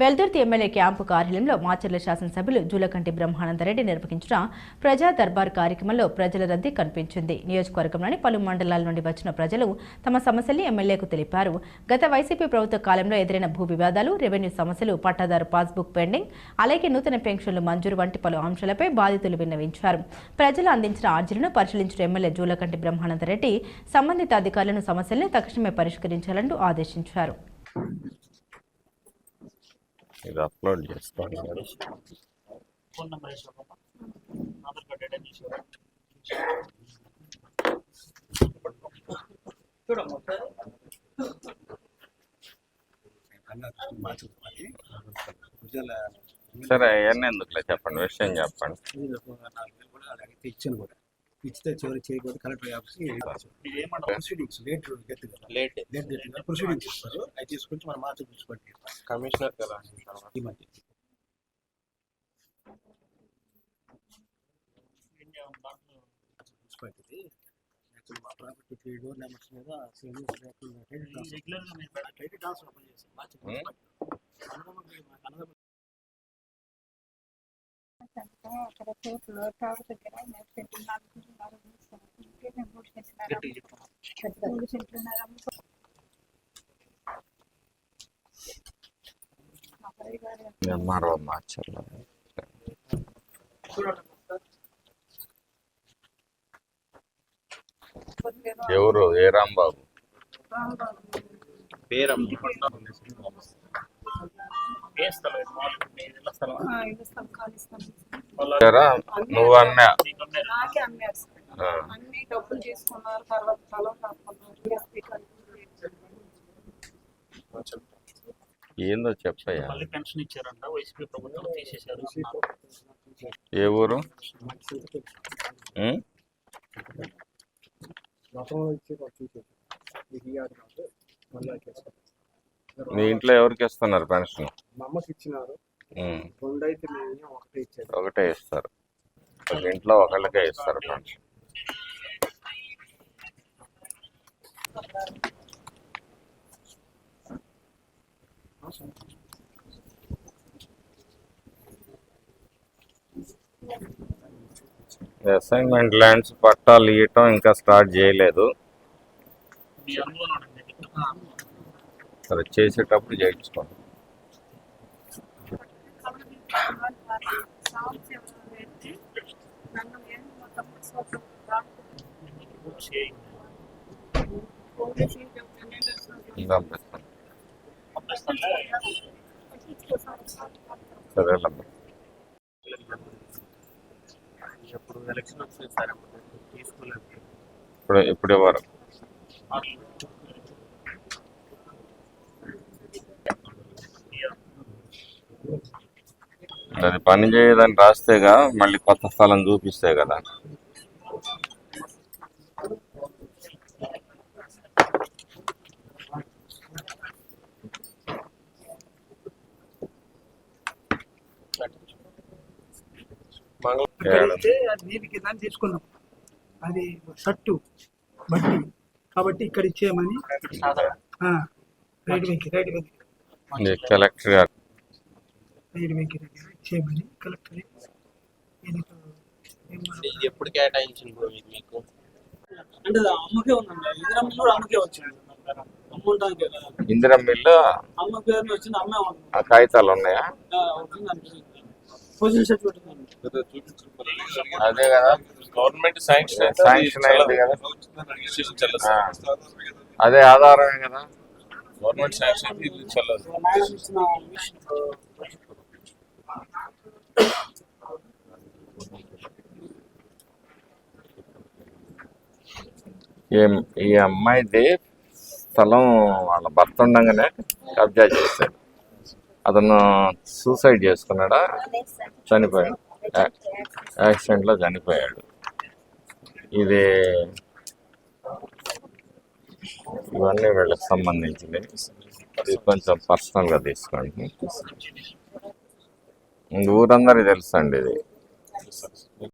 Veldurthi MLA camp కార్యాలయంలో మాచర్ల శాసనసభ్యులు జూలకంటి బ్రహ్మానందరెడ్డి నిర్వహించిన ప్రజా దర్బార్ కార్యక్రమంలో ప్రజల రద్దీ కనిపించింది. నియోజకవర్గంలోని పలు మండలాల నుండి వచ్చిన ప్రజలు తమ సమస్యల్ని ఎమ్మెల్యేకు తెలిపారు. గత వైసీపీ ప్రభుత్వ కాలంలో ఎదురైన భూ వివాదాలు రెవెన్యూ సమస్యలు పట్టాదారు పాస్బుక్ పెండింగ్ అలాగే నూతన పెన్షన్లు మంజూరు వంటి పలు అంశాలపై బాధితులు విన్నవించారు. ప్రజలు అందించిన అర్జీలను పరిశీలించిన ఎమ్మెల్యే జూలకంటి బ్రహ్మానందరెడ్డి సంబంధిత అధికారులను సమస్యల్ని తక్షణమే పరిష్కరించాలంటూ ఆదేశించారు. చేసేవారు చూడమ్మా ఒకసారి. సరే అవన్నీ ఎందుకులే చెప్పండి? విషయం చెప్పండి. ఇచ్చాను కూడా. ఇచ్చితే చివరి చేయకూడదు కలెక్టర్ ఆఫీస్ ఇది ఏమంటారు ప్రొసీడింగ్స్ లేట్ గెట్ కదా లేట్ లేట్ గెట్ ప్రొసీడింగ్స్ ఇస్తారు. అవి తీసుకొచ్చి మనం మార్చి చూసుకోండి కమిషనర్ కదా. ఈ మధ్య. మా ప్రాపర్టీ త్రీ డోర్ నెంబర్స్ మీద సేమ్ రెగ్యులర్గా మీరు పెడ- క్రెడిట్ ట్రాన్స్ఫర్ అప్లై చేస్తాం మార్చి అక్కడ తాడు దగ్గర నేను సెంటున్నర ఒకసారి. కొద్దిగా ఎవరు? ఏ రాంబాబు? పేరం నువ్వు అన్నా. అన్ని డబ్బులు తీసుకున్నారు తర్వాత స్థలం ఏందో చెప్పయ్యా. మళ్ళీ పెన్షన్ ఇచ్చారంట వైసీపీ ప్రభుత్వం తీసేశారు. ఏ ఊరు. మీ ఇంట్లో ఎవరికి ఇస్తున్నారు పెన్షన్? ఇచ్చినారు. ఒకటే ఇచ్చేది ఒకటే ఇస్తారు. ఒక ఇంట్లో ఒకళ్ళకే ఇస్తారు పెన్షన్. అసైన్మెంట్ ల్యాండ్స్ పట్టాలు ఇవ్వటం ఇంకా స్టార్ట్ చేయలేదు. సరే చేసేటప్పుడు చేయించుకోండి. నన్ను సరే ఇప్పుడు ఇప్పుడు ఇవ్వరు అది పని చేయదని రాస్తేగా మళ్ళీ కొత్త స్థలం చూపిస్తే కదా. అయితే అది నీటి కింద తీసుకున్నాం అది షర్టు బట్టి కాబట్టి ఇక్కడ ఇచ్చేయమని ఆ, రైట్ వెంకి రైట్ వెంకి. ఇది కలెక్టర్ గారు. రైట్ వెంకి దగ్గర ఇచ్చేయమని కలెక్టర్ ఎప్పుడు కేటాయించింది మీకు? అంటే అమ్మకే ఉందండి. ఇందిరమ్మ కూడా అమ్మకే వచ్చింది. అమ్మ అమ్మ పేరు వచ్చింది అమ్మే ఉంది. ఆ కాగితాలు ఉన్నాయా? పొజిషన్ సర్టిఫికేట్ ఉందండి. అదే కదా. గవర్నమెంట్ శాంక్షన్ శాంక్షన్ అయింది కదా. అదే ఆధారమే కదా. గవర్నమెంట్ శాంక్షన్ చెల్లదు. ఇచ్చిన ఈ- ఈ అమ్మాయిది స్థలం వాళ్ళ భర్త ఉండగానే కబ్జా చేశాడు. అతను సూసైడ్ చేసుకున్నాడా? చనిపోయాడు. యాక్సిడెంట్లో చనిపోయాడు. ఇది ఇవన్నీ వీళ్ళకి సంబంధించినవి ఇది కొంచెం పర్సనల్గా తీసుకోండి. ఊరందరికీ తెలుసండి ఇది.